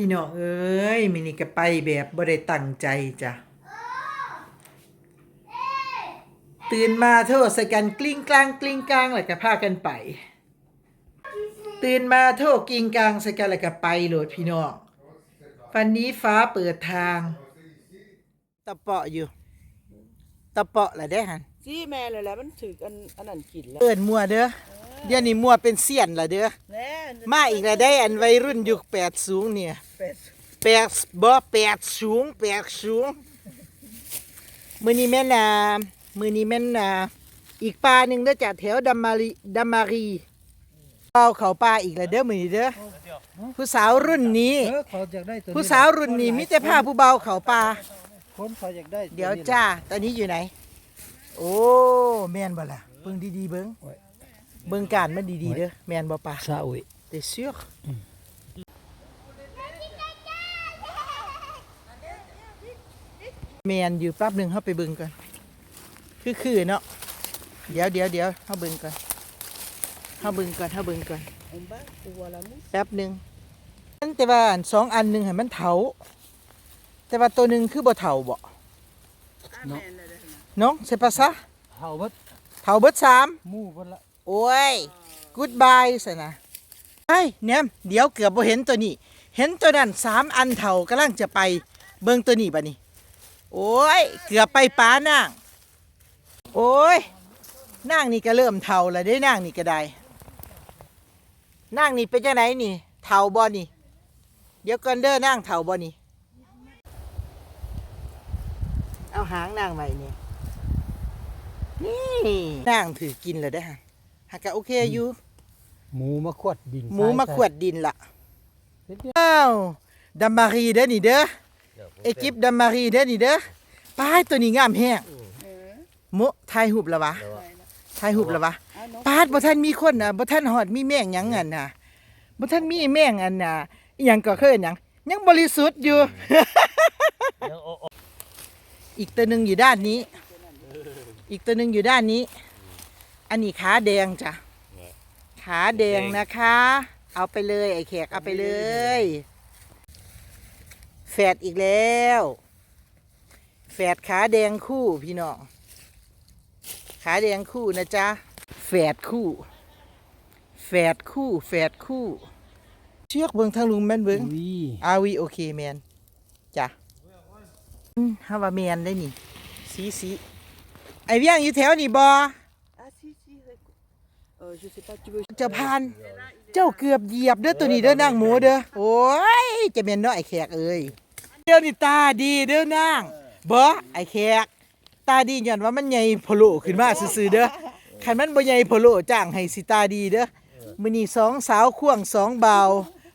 พี่น้องเอ้ยมินี่ก็ไปแบบบ่ได้ตั้งใจจ้ะตื่นมาโทษใส่กันกลิ้งกลางกลิ้งกลางแล้วก็พากันไป ตื่นมาโทษกลิ้งกลางใส่กันแล้วก็ไปโหลดพี่น้องวันนี้ฟ้าเปิดทางตะเปาะอยู่ตะเปาะแหละได้หันจี้แม่เลยแหละมันถืออันอันนั้นกินแล้วเอิ้นมัวเด้อ เดี๋ยวนี้มัวเป็นเสี้ยนละเด้อแน่มาอีกแล้วได้อันวัยรุ่นยุคแปดสูงเนี่ยเป็ดแปดบ่แปดสูงแปดสูงมือนี้แม่นอ่ามือนี้แม่นอ่าอีกปลาหนึ่งเด้อจากแถวดัมมารีดัมมารีเอาเขาปลาอีกแล้วเด้อมือนี้เด้อผู้สาวรุ่นนี้ เออเขาอยากได้ตัวนี้ผู้สาวรุ่นนี้มิแต่ผ้าผู้เบาเขาปลาคนเขาอยากได้เดี๋ยวจ้าตอนนี้อยู่ไหน โอ้แม่นบ่ล่ะเบิ่งดีๆเบิ่ง เบิ่งการมันดีๆเด้อแม่นบ่ปลาซาอุย T'es sûr แมนอยู่แป๊บหนึ่งเข้าไปเบิ่งก่อนคือคือเนาะเดี๋ยวเดี๋ยวเดี๋ยวเข้าเบิ่งก่อนเข้าเบิ่งก่อนเข้าเบิ่งก่อนอันบ้าตัวละมุแป๊บหนึ่งอันแต่ว่าอันสองอันหนึ่งให้มันเถาแต่ว่าตัวหนึ่งคือบ่เถาบ่แม่เลยนะน้องใช่ปะซะเฮาวัดเถาเบิดสามหมู่เพิ่นละ โอ้ยกูดบายสินะไอ้ยเนี่ยเดี๋ยวเกือบบ่เห็นตัวนี้ เห็นตัวนั้นสามอันเท่ากำลังจะไปเบิ่งตัวนี้บัดนี้โอ้ยเกือบไปป้านางโอ้ยนางนี่ก็เริ่มเท่าแล้วได้นางนี่ก็ได้นางนี่เป็นจังไหนนี่เท่าบ่นี่ เดี๋ยวก่อนเด้อนางเท่าบ่นี่เอาหางนางไว้นี่นี่นางถือกินเลยได้อฮะ หากะโอเคอยู่หมูมาขวดดินหมูมาทรยขวดดินละอ้าวดัมมารีเด้อนี่เด้อเอจิปดัมมารีเด้อนี่เด้อป้ายตัวนี้งามแฮงเออโมถ่ายรูปแล้ววะถ่ายรูปแล้ววะเอาน้องปาดบ่ทันมีคนน่ะบ่ทันฮอดมีแม่งหยังอันน่ะบ่ทันมีแม่งอันน่ะอีหยังก็เคยหยังยังบริสุทธิ์อยู่ อีกตัวหนึงอยู่ด้านนี้ อีกตัวหนึงอยู่ด้านนี้ อันนี้ขาแดงจ้ะขาแดงนะคะ เอาไปเลยไอ้แขกเอาไปเลยแฝดอีกแล้วแฝดขาแดงคู่พี่น้องขาแดงคู่นะจ๊ะแฝดคู่แฝดคู่แฝดคู่ เชือกเบิงทางลุงแม่นเบิงอุ้ยอาวีโอเคแมนจ้ะอืมฮาว่าแมนได้นี่สีสีไอเวียงอยู่แถวนี่บอ จะพานเจ้าเกือบเหยียบเด้อตัวนี้เด้อนางหมูเด้อโอ้ยจะเป็นเนาะไอแขกเอ้ยเดี๋ยวนี่ตาดีเด้อนางบ่ไอแขก ตาดีย้อนว่ามันใหญ่โพโลขึ้นมาซื่อๆเด้อคันมันบ่ใหญ่โพโลจ้างให้สิตาดีเด้อมื้อนี้สองสาวควงสองเบาว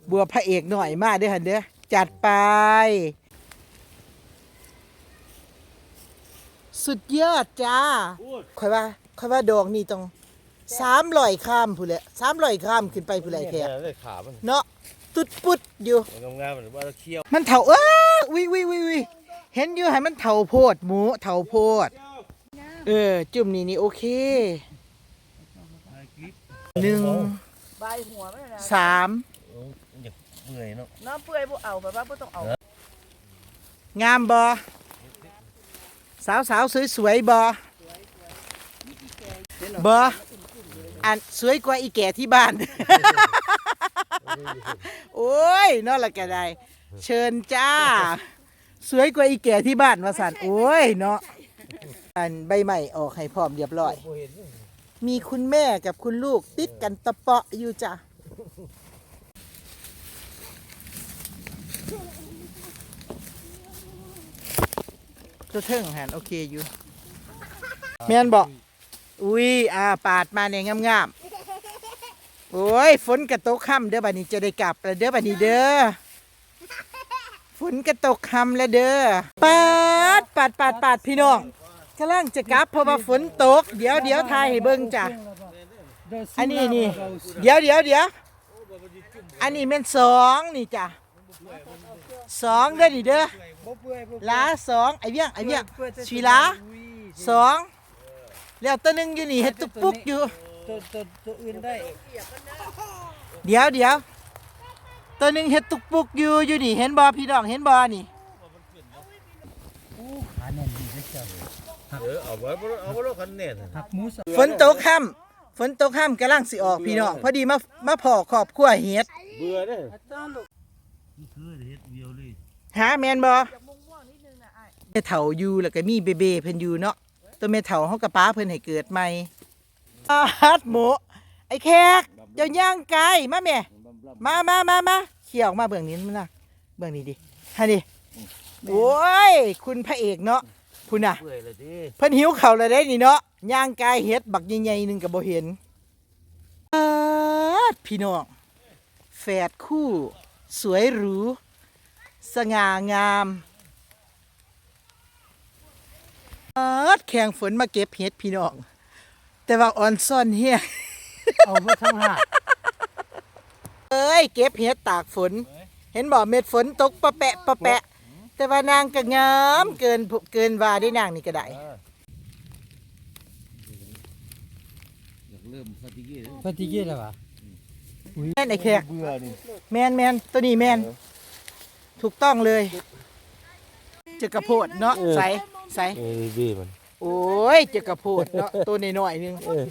บัวพระเอกหน่อยมาเด้อหั่นเด้อจัดไปสุดยอดจ้าค่อยว่าค่อยว่าดอกนี่ต้อง 300ข้ามผู้นแหละ300ข้ามขึ้นไปผู้นแหละแขกเลยขามันเนาะตุดปุดอยู่มันงามๆเหมือนว่าเราเคี้ยวมันเถาเอ้อวิวิวิวิเห็นอยู่ให้มันเถาโพดหมูเถาโพดเออจุ่มนี่นี่โอเคหนึ่งบายหัวไม่นะสามอยากเมื่อยเนาะน้องเปื่อยบ่เอาแบบว่าบ่ต้องเอางามบอสาวสาวสวยสวยๆบอบอ อันสวยกว่าอีแก่ที่บ้าน โอ้ยนอนละแกได้ เชิญจ้า สวยกว่าอีแก่ที่บ้านมาสันโอ้ยเนาะอันใบใหม่ออกให้พร้อมเรียบร้อย มีคุณแม่กับคุณลูกติดกันตะเปาะอยู่จ้ะตัวเทิงหันโอเคอยู่แม่นบอก อุ้ยอ่าปาดมาเนี่ยงามๆโอ้ยฝนกระตกค่ำเด้อบัดนี้จะได้กลับแล้วเด้อบัดนี้เด้อฝนกระตกค่ำแล้วเด้อปาดปาดปาดปาดพี่น้องกำลังจะกลับเพราะว่าฝนตก เดี๋ยวเดี๋ยวทายให้เบิ่งจ้ะอันนี้นี่เดี๋ยวเดี๋ยวเดี๋ยวอันนี้เป็นสองนี่จ้ะสองเด้อนี่เด้อลาสองไอเบี้ยงไอเบี้ยงชีลาสอง แล้วตัวหนึงอยู่นี่เฮ็ดตุ๊กปุ๊กอยู่ ตัวตัวตัวอื่นได้เดี๋ยวเดี๋ยวตัวหนึงเฮ็ดตุกปุกอยู่อยู่นี่เห็นบ่พี่น้องเห็นบ่นี่ขาแน่นดีได้เจ้าเออเอาไว้บ่เอาไว้รถคันแน่น่ะหักหมูสฝนตกค่ำฝนตกค่ำกำลังสิออกพี่น้องพอดีมามาพอครอบครัวเฮ็ดเบื่อเด้อ Attends, le นี่คือเฮ็ดเดียวเลยหาแม่นบ่แม่เฒ่าอยู่แล้วก็มีเบเบเพิ่นอยู่เนาะ ตัวแม่เฒ่าเฮากับป้าเพิ่นให้เกิดใหม่อาฮัดหมูไอ้แขกเจ้าย่างไก่มาแม่มามามามาเขี่ยออกมาเบื้องนี้มันนะเบื้องนี้ดิฮะดิโอ้ยคุณพระเอกเนาะคุณน่ะเพิ่นหิวเข่าเลยได้นี่เนาะย่างไกายเฮ็ดบักใหญ่ๆหนึ่งก็บ่เห็นอาดพี่น้องแฝดคู่ สวยหรู สง่างามอา ดแข่งฝนมาเก็บเห็ดพี่น้อง แต่ว่าออนซ่อนเฮียเอาไว้ทั้งหาเอ้ยเก็บเห็ดตากฝน เห็นบ่เม็ดฝนตกปะแปะปะแปะ แต่ว่านางก็งามเกินผู้เกินว่าได้นางนี่ก็ได้อยากเริ่มสติกี้เด้อปฏิกิริยาวะแม่นไอ้แขกเบื่อนี่แมนแมนตัวนี้แมนถูกต้องเลยเจอกระโพดเนาะใส่ ใส่เออดีมันโอ้ยเจอกระโพดเนาะตัวน้อยๆนึงเออ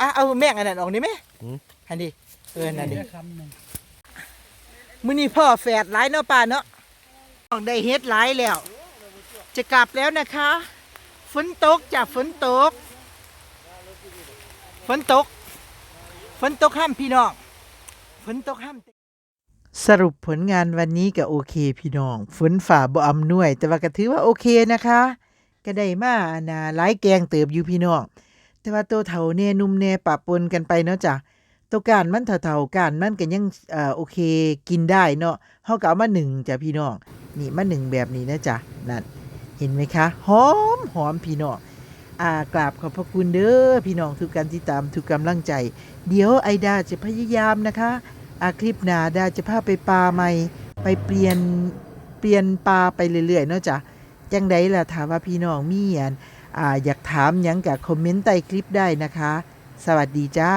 อะเอาแม่งอันนั้นออกนี่ไหมหืมอันนี้เออนั่นดิคำหนึ่งมื้อนี้พ่อแฝดหลายเนาะป้าเนาะต้องได้เฮ็ดหลายแล้ว จะกลับแล้วนะคะ ฝนตกจ้ะฝนตก ฝนตก ฝนตกห้ามพี่น้องฝนตกห้าม สรุปผลงานวันนี้ก็โอเคพี่น้องฝนฝ่าบ่อำนวย แต่ว่าก็ถือว่าโอเคนะคะ ก็ได้มาอนาหลายแกงเติบอยู่พี่น้องแต่ว่าตัวเฒ่าแน่นุ่มแน่ปะปนกันไปเนาะจ้ะตัวการมันเฒ่าๆการมันก็ยังเอ่อโอเคกินได้เนาะเฮาก็เอามาหนึ่งจ้ะพี่น้องนี่มาหนึ่งแบบนี้นะจ๊ะนั่นเห็นไหมคะหอมหอมพี่น้องอ่ากราบขอบพระคุณเด้อพี่น้องทุกการที่ตามทุกกำลังใจ เดี๋ยวไอดาจะพยายามนะคะ อาคลิปหนาดาจะพาไปปลาใหม่ ไปเปลี่ยนเปลี่ยนปลาไปเรื่อยๆเนาะจ้ะจังไดล่ะถามว่าพี่น้องมีอันอ่าอยากถามยังกับคอมเมนต์ใต้คลิปได้นะคะ สวัสดีจ้า